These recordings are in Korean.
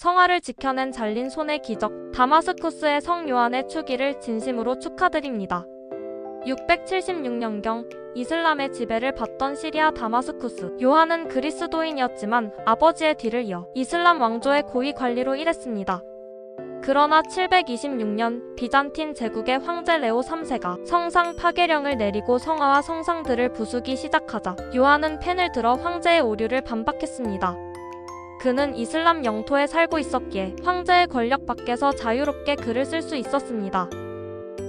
성화를 지켜낸 잘린 손의 기적, 다마스쿠스의 성 요한의 추기를 진심으로 축하드립니다. 676년경 이슬람의 지배를 받던 시리아 다마스쿠스 요한은 그리스도인이었지만 아버지의 뒤를 이어 이슬람 왕조의 고위 관리로 일했습니다. 그러나 726년 비잔틴 제국의 황제 레오 3세가 성상 파괴령을 내리고 성화와 성상들을 부수기 시작하자 요한은 펜을 들어 황제의 오류를 반박했습니다. 그는 이슬람 영토에 살고 있었기에 황제의 권력 밖에서 자유롭게 글을 쓸 수 있었습니다.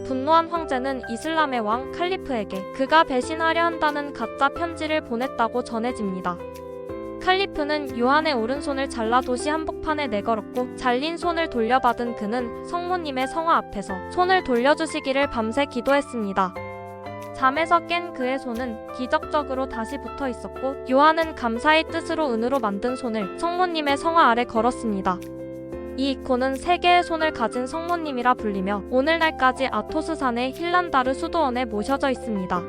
분노한 황제는 이슬람의 왕 칼리프에게 그가 배신하려 한다는 가짜 편지를 보냈다고 전해집니다. 칼리프는 요한의 오른손을 잘라 도시 한복판에 내걸었고 잘린 손을 돌려받은 그는 성모님의 성화 앞에서 손을 돌려주시기를 밤새 기도했습니다. 잠에서 깬 그의 손은 기적적으로 다시 붙어 있었고 요한은 감사의 뜻으로 은으로 만든 손을 성모님의 성화 아래 걸었습니다. 이 이코는 세 개의 손을 가진 성모님이라 불리며 오늘날까지 아토스산의 힐란다르 수도원에 모셔져 있습니다.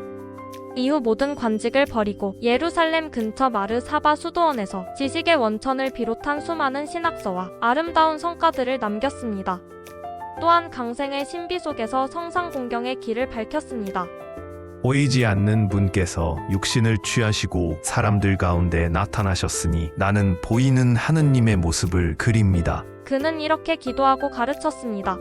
이후 모든 관직을 버리고 예루살렘 근처 마르 사바 수도원에서 지식의 원천을 비롯한 수많은 신학서와 아름다운 성과들을 남겼습니다. 또한 강생의 신비 속에서 성상 공경의 길을 밝혔습니다. 보이지 않는 분께서 육신을 취하시고 사람들 가운데 나타나셨으니 나는 보이는 하느님의 모습을 그립니다. 그는 이렇게 기도하고 가르쳤습니다.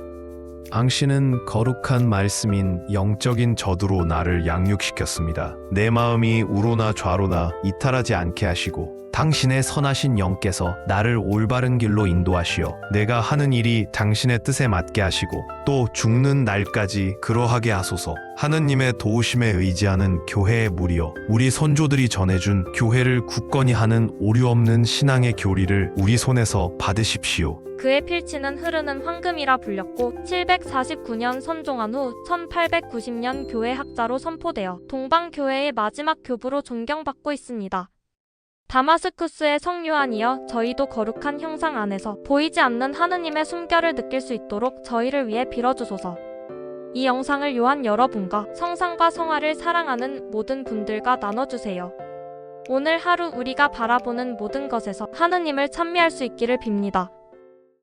당신은 거룩한 말씀인 영적인 저두로 나를 양육시켰습니다. 내 마음이 우로나 좌로나 이탈하지 않게 하시고 당신의 선하신 영께서 나를 올바른 길로 인도하시어 내가 하는 일이 당신의 뜻에 맞게 하시고 또 죽는 날까지 그러하게 하소서. 하느님의 도우심에 의지하는 교회의 무리여 우리 선조들이 전해준 교회를 굳건히 하는 오류 없는 신앙의 교리를 우리 손에서 받으십시오. 그의 필치는 흐르는 황금이라 불렸고 749년 선종한 후 1890년 교회 학자로 선포되어 동방교회의 마지막 교부로 존경받고 있습니다. 다마스쿠스의 성요한이여 저희도 거룩한 형상 안에서 보이지 않는 하느님의 숨결을 느낄 수 있도록 저희를 위해 빌어주소서. 이 영상을 요한 여러분과 성상과 성화를 사랑하는 모든 분들과 나눠주세요. 오늘 하루 우리가 바라보는 모든 것에서 하느님을 찬미할 수 있기를 빕니다.